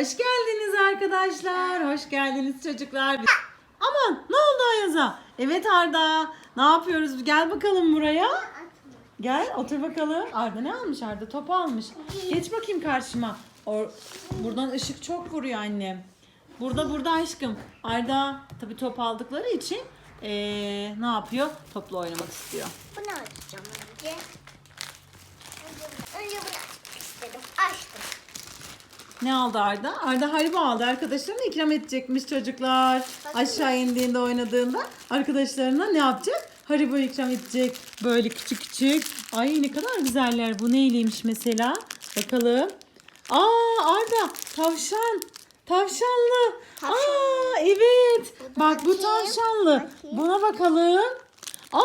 Hoş geldiniz arkadaşlar. Hoş geldiniz çocuklar. Aman ne oldu Ayaz'a? Evet Arda. Ne yapıyoruz? Gel bakalım buraya. Gel otur bakalım. Arda ne almış Arda? Top almış. Geç bakayım karşıma. Or Buradan ışık çok vuruyor annem. Burada burada aşkım. Arda tabii top aldıkları için ee, ne yapıyor? Topla oynamak istiyor. Bunu açacağım önce Ne aldı Arda? Arda Haribo aldı. Arkadaşlarına ikram edecekmiş çocuklar. Aşağı indiğinde oynadığında arkadaşlarına ne yapacak? Haribo ikram edecek. Böyle küçük küçük. Ay ne kadar güzeller. Bu neyliymiş mesela? Bakalım. Aa Arda tavşan. Tavşanlı. Tavşan. Aa evet. Bu Bak bu tavşanlı. Bakayım. Buna bakalım. Aa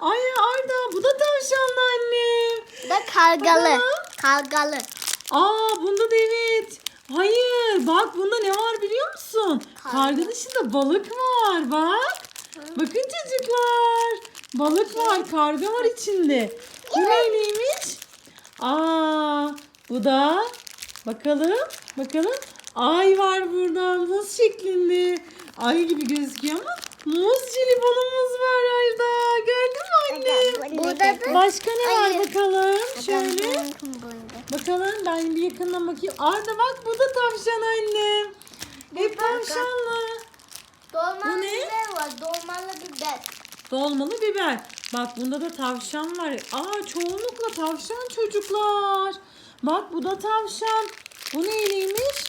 ay Arda bu da tavşanlı annem. Bu da kargalı. Bakalım. Kargalı. Aa bunda da evet. Hayır bak bunda ne var biliyor musun? Karga. Dışında balık var bak. Bakın çocuklar. Balık var karga var içinde. Bu neyliymiş? Aa bu da bakalım bakalım. Ay var burada muz şeklinde. Ay gibi gözüküyor ama muz jelibonumuz var Ayda. Gördün mü annem? Burada da Başka ne var bakalım? Şöyle. Bakalım ben bir yakından bakayım. Arda bak bu da tavşan annem. Hep tavşanlı. Dolmalı Bu ne? biber var. Dolmalı biber. Dolmalı biber. Bak bunda da tavşan var. Aa çoğunlukla tavşan çocuklar. Bak bu da tavşan. Bu neyliymiş?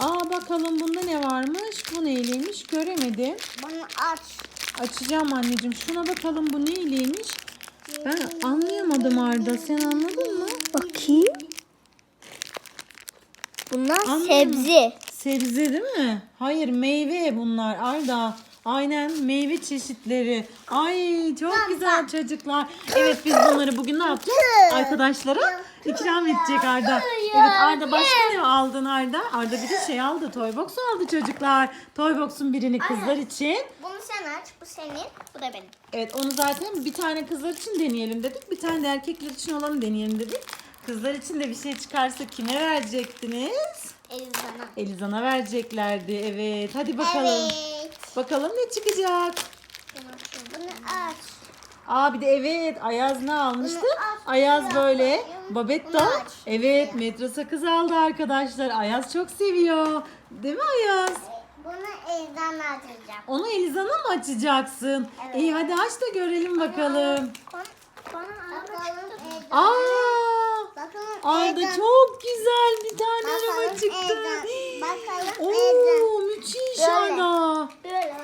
Aa bakalım bunda ne varmış? Bu neyliymiş? Göremedim. Bunu aç. Açacağım anneciğim. Şuna bakalım bu neyliymiş? Ben anlayamadım Arda. Sen anladın mı? Bakayım. Bunlar Anladım. sebze. Sebze değil mi? Hayır meyve bunlar Arda. Aynen meyve çeşitleri. Ay çok güzel çocuklar. Evet biz bunları bugün ne yapacağız? Arkadaşlara ikram edecek Arda. Evet Arda başka ne aldın Arda? Arda bir de şey aldı. Toybox aldı çocuklar. Toybox'un birini kızlar için. Bunu sen aç. Bu senin. Bu da benim. Evet onu zaten bir tane kızlar için deneyelim dedik. Bir tane de erkekler için olanı deneyelim dedik. Kızlar için de bir şey çıkarsa kime verecektiniz? Elizana. Elizan'a vereceklerdi. Evet. Hadi bakalım. Evet. Bakalım ne çıkacak? Bunu aç. Aa bir de evet Ayaz ne almıştı? Bunu Ayaz bunu böyle. Bunu aç. Evet metro sakız aldı arkadaşlar. Ayaz çok seviyor. Değil mi Ayaz? Bunu Elizana açacağım. Onu Elizan'a mı açacaksın? Evet. İyi hadi aç da görelim bakalım. Bakalım Aa! Bakalım Arda Elizana. çok güzel bir tane araba Bakalım çıktı. Elizana. Bakalım Oo Elizana. müthiş Böyle. Arda. Böyle.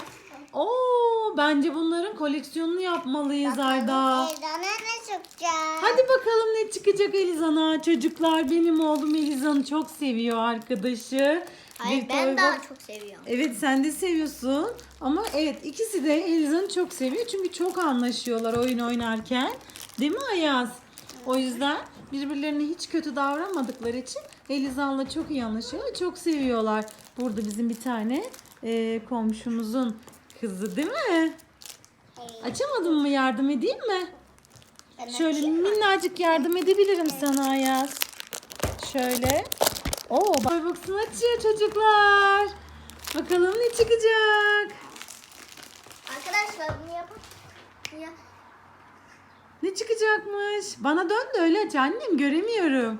Oo bence bunların koleksiyonunu yapmalıyız Arda. Elizana ne çıkacak? Hadi bakalım ne çıkacak Elizan'a. Çocuklar benim oğlum Elizan'ı çok seviyor arkadaşı. Hayır Bir ben daha çok seviyorum. Evet sen de seviyorsun. Ama evet ikisi de Elizan'ı çok seviyor. Çünkü çok anlaşıyorlar oyun oynarken. Değil mi Ayaz? O yüzden birbirlerine hiç kötü davranmadıkları için Elizan'la çok iyi anlaşıyorlar. Çok seviyorlar. Burada bizim bir tane e, komşumuzun kızı değil mi? Açamadın mı yardım edeyim mi? Ben Şöyle açayım mı? minnacık yardım edebilirim sana Ayaz. Şöyle. Oo, box'unu açıyor çocuklar. Bakalım ne çıkacak. Arkadaşlar bunu yapın. Ya. Ne çıkacakmış? Bana dön de öyle aç annem göremiyorum.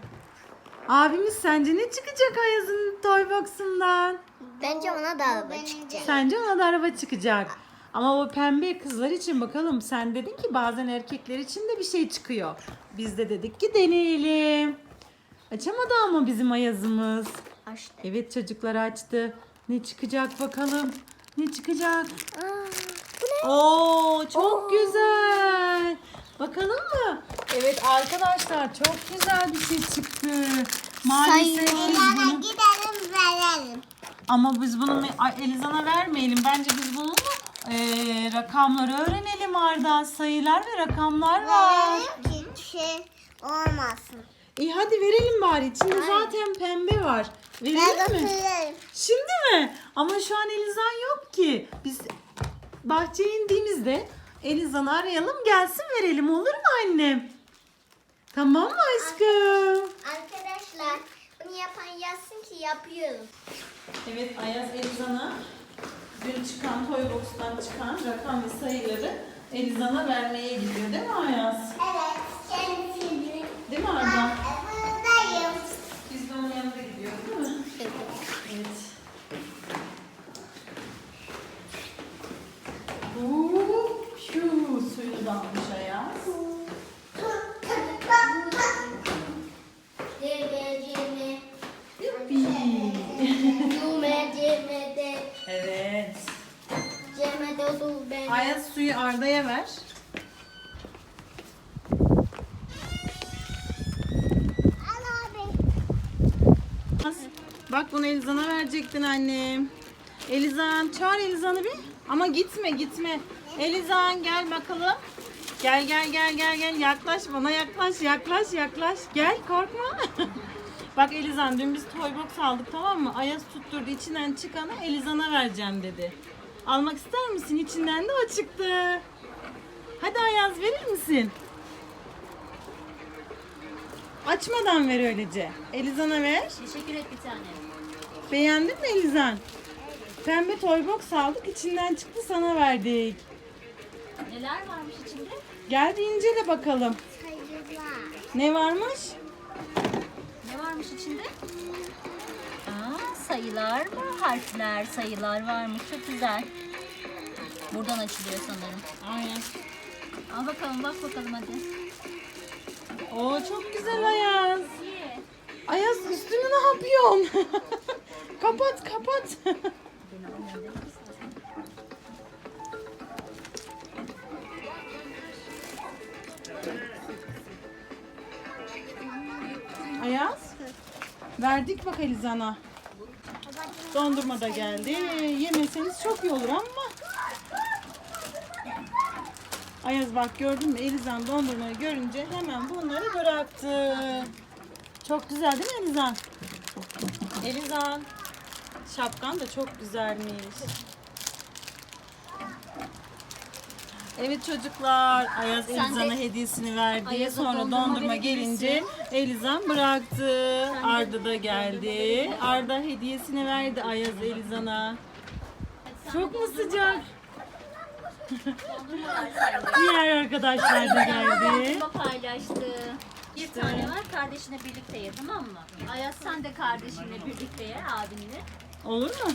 Abimiz sence ne çıkacak Ayaz'ın toy box'undan? Bence ona da araba çıkacak. Sence ona da araba çıkacak. Ama o pembe kızlar için bakalım. Sen dedin ki bazen erkekler için de bir şey çıkıyor. Biz de dedik ki deneyelim. Açamadı ama bizim Ayaz'ımız. Açtı. Evet çocuklar açtı. Ne çıkacak bakalım. Ne çıkacak? Aa, bu ne? Oo çok güzel. Bakalım mı? Evet arkadaşlar çok güzel bir şey çıktı. Maalesef biz bunu... gidelim verelim. Ama biz bunu Elizan'a vermeyelim. Bence biz bunu eee rakamları öğrenelim Arda. Sayılar ve rakamlar var. Ki şey olmasın. İyi hadi verelim bari. İçinde zaten pembe var. Ben Verelim mi? götürürüm. Şimdi mi? Ama şu an Elizan yok ki. Biz bahçeye indiğimizde Elizan'ı arayalım gelsin verelim olur mu annem? Tamam mı aşkım? Arkadaşlar Yapan yazsın ki yapıyorum. Evet Ayaz Elizan'a dün çıkan Toybox'tan çıkan rakam ve sayıları Elizan'a vermeye gidiyor değil mi Ayaz? Evet, kendisini. Değil mi Arda? Buradayım. Biz de onun yanında gidiyoruz değil mi? Evet. Huu, Şu suyunu da almış Ayaz. Yuppi. Evet. Ayaz suyu Arda'ya ver. Bak bunu Elizan'a verecektin annem. Elizan çağır Elizan'ı bir. Ama gitme gitme. Elizan gel bakalım. Gel gel gel gel gel yaklaş bana yaklaş yaklaş yaklaş. Gel korkma. Bak Elizan dün biz toybox aldık tamam mı? Ayaz tutturdu içinden çıkanı Elizan'a vereceğim dedi. Almak ister misin? İçinden de o çıktı. Hadi Ayaz verir misin? Açmadan ver öylece. Elizan'a ver. Teşekkür et bir tane. Beğendin mi Elizan? Pembe toybox aldık içinden çıktı sana verdik. Neler varmış içinde? Gel bir incele bakalım. Ne varmış? Ne varmış içinde? Aa, sayılar mı? Harfler, sayılar varmış. Çok güzel. Buradan açılıyor sanırım. Aynen. Al bakalım, bak bakalım hadi. Oo çok güzel Ayaz. İyi. Ayaz üstünü ne yapıyorsun? kapat kapat. Verdik bak Elizan'a. Dondurma da geldi. Yemeseniz çok iyi olur ama. Ayaz bak gördün mü Elizan dondurmayı görünce hemen bunları bıraktı. Çok güzel değil mi Elizan? Elizan. Şapkan da çok güzelmiş. Evet çocuklar, Ayaz Sen de- Elizan'a hediyesini verdi. Ayaz'a Sonra dondurma dondurma gelince Elizan bıraktı. Arda da geldi. Arda hediyesini verdi Ayaz Elizan'a. Çok mu sıcak? Diğer arkadaşlar da geldi. Dondurma paylaştı. Bir tane var, kardeşine birlikte ye tamam mı? Ayaz sen de kardeşinle birlikte ye, abinle. Olur mu?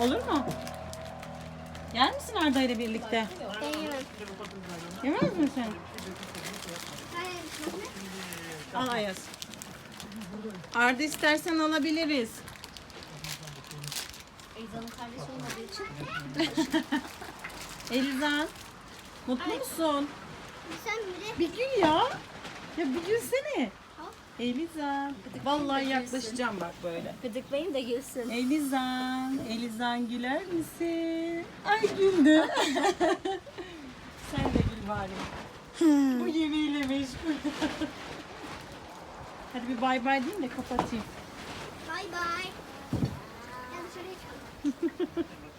Olur mu? Yer misin Arda ile birlikte? Yemez misin? Al Ayaz. Arda istersen alabiliriz. Eliza'nın kardeşi olmadığı için. Elizan. Mutlu musun? Sen bile Bir gül ya. Ya bir gülsene. Elizan. Vallahi yaklaşacağım bak böyle. Gıdıklayın da gülsün. Elizan. Elizan güler misin? Ay güldü. Sen de gül bari. Bu yemeğiyle meşgul. Hadi bir bay bay diyeyim de kapatayım. bay bay. Gel dışarıya çıkalım.